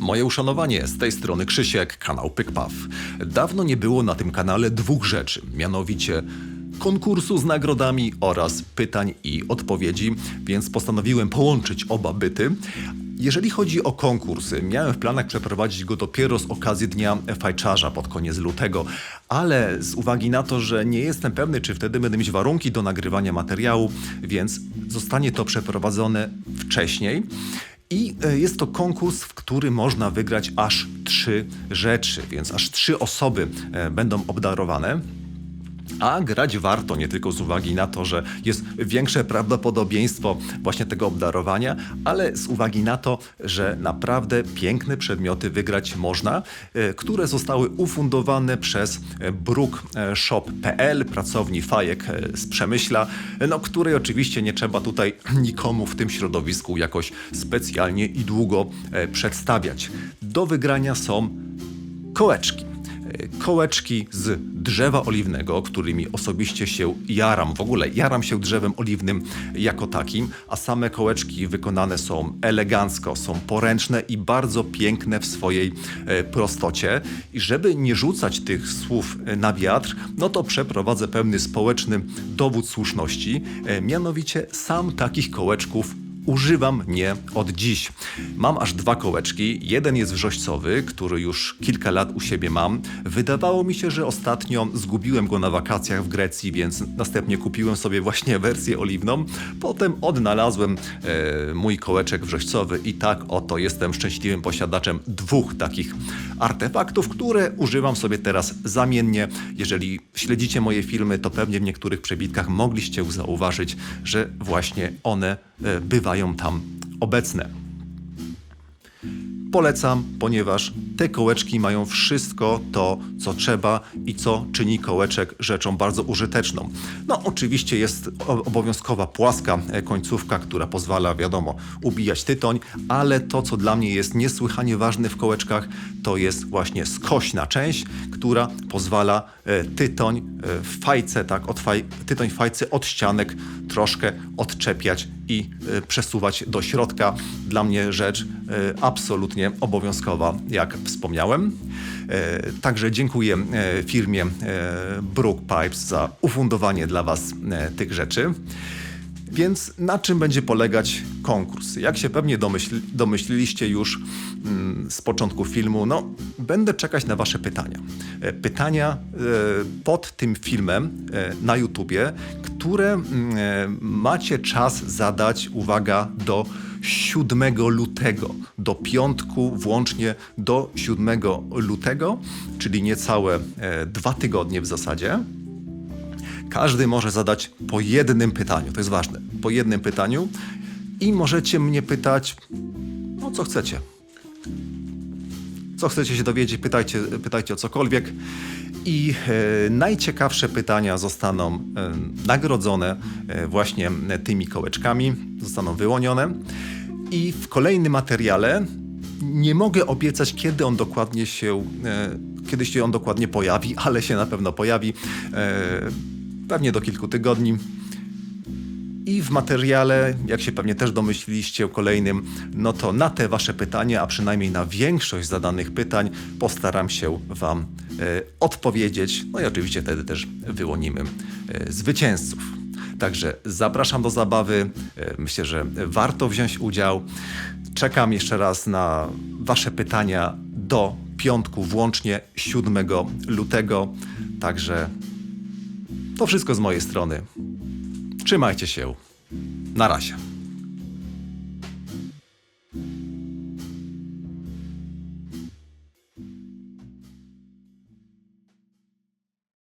Moje uszanowanie z tej strony Krzysiek, kanał PykPaw. Dawno nie było na tym kanale dwóch rzeczy, mianowicie konkursu z nagrodami oraz pytań i odpowiedzi, więc postanowiłem połączyć oba byty. Jeżeli chodzi o konkursy, miałem w planach przeprowadzić go dopiero z okazji Dnia Fajczarza pod koniec lutego, ale z uwagi na to, że nie jestem pewny, czy wtedy będę mieć warunki do nagrywania materiału, więc zostanie to przeprowadzone wcześniej. I e, jest to konkurs, w którym można wygrać aż trzy rzeczy, więc aż trzy osoby e, będą obdarowane. A grać warto nie tylko z uwagi na to, że jest większe prawdopodobieństwo właśnie tego obdarowania, ale z uwagi na to, że naprawdę piękne przedmioty wygrać można, e, które zostały ufundowane przez e, brookshop.pl, pracowni fajek e, z Przemyśla, no której oczywiście nie trzeba tutaj nikomu w tym środowisku jakoś specjalnie i długo przedstawiać. Do wygrania są kołeczki. Kołeczki z drzewa oliwnego, którymi osobiście się jaram. W ogóle jaram się drzewem oliwnym jako takim, a same kołeczki wykonane są elegancko, są poręczne i bardzo piękne w swojej e, prostocie. I żeby nie rzucać tych słów e, na wiatr, no to przeprowadzę pewny społeczny dowód słuszności. E, Mianowicie sam takich kołeczków Używam nie od dziś. Mam aż dwa kołeczki. Jeden jest wrzoścowy, który już kilka lat u siebie mam. Wydawało mi się, że ostatnio zgubiłem go na wakacjach w Grecji, więc następnie kupiłem sobie właśnie wersję oliwną. Potem odnalazłem e, mój kołeczek wrzoścowy i tak oto jestem szczęśliwym posiadaczem dwóch takich artefaktów, które używam sobie teraz zamiennie. Jeżeli śledzicie moje filmy, to pewnie w niektórych przebitkach mogliście zauważyć, że właśnie one bywają tam obecne. Polecam, ponieważ te kołeczki mają wszystko to, co trzeba i co czyni kołeczek rzeczą bardzo użyteczną. No, oczywiście jest obowiązkowa płaska e, końcówka, która pozwala, wiadomo, ubijać tytoń, ale to, co dla mnie jest niesłychanie ważne w kołeczkach, to jest właśnie skośna część, która pozwala e, tytoń e, w fajce, tak, od faj, tytoń fajce od ścianek troszkę odczepiać i e, przesuwać do środka. Dla mnie rzecz e, absolutnie obowiązkowa, jak wspomniałem. E, Także dziękuję firmie Brook Pipes za ufundowanie dla Was tych rzeczy. Więc na czym będzie polegać konkurs? Jak się pewnie domyśl, domyśliliście już mm, z początku filmu, no będę czekać na Wasze pytania. E, Pytania e, pod tym filmem e, na YouTubie, które mm, e, macie czas zadać, uwaga, do 7 lutego, do piątku włącznie do 7 lutego, czyli niecałe e, dwa tygodnie w zasadzie. Każdy może zadać po jednym pytaniu, to jest ważne, po jednym pytaniu i możecie mnie pytać, no co chcecie. Co chcecie się dowiedzieć, pytajcie, pytajcie o cokolwiek. I e, najciekawsze pytania zostaną e, nagrodzone e, właśnie tymi kołeczkami, zostaną wyłonione. I w kolejnym materiale nie mogę obiecać, kiedy on dokładnie się, e, kiedy się on dokładnie pojawi, ale się na pewno pojawi. E, pewnie do kilku tygodni. I w materiale, jak się pewnie też domyśliliście, kolejnym, no to na te wasze pytania, a przynajmniej na większość zadanych pytań, postaram się wam e, odpowiedzieć. No i oczywiście wtedy też wyłonimy e, zwycięzców. Także zapraszam do zabawy. E, Myślę, że warto wziąć udział. Czekam jeszcze raz na wasze pytania do piątku, włącznie 7 lutego. Także to wszystko z mojej strony. Trzymajcie się. Na razie.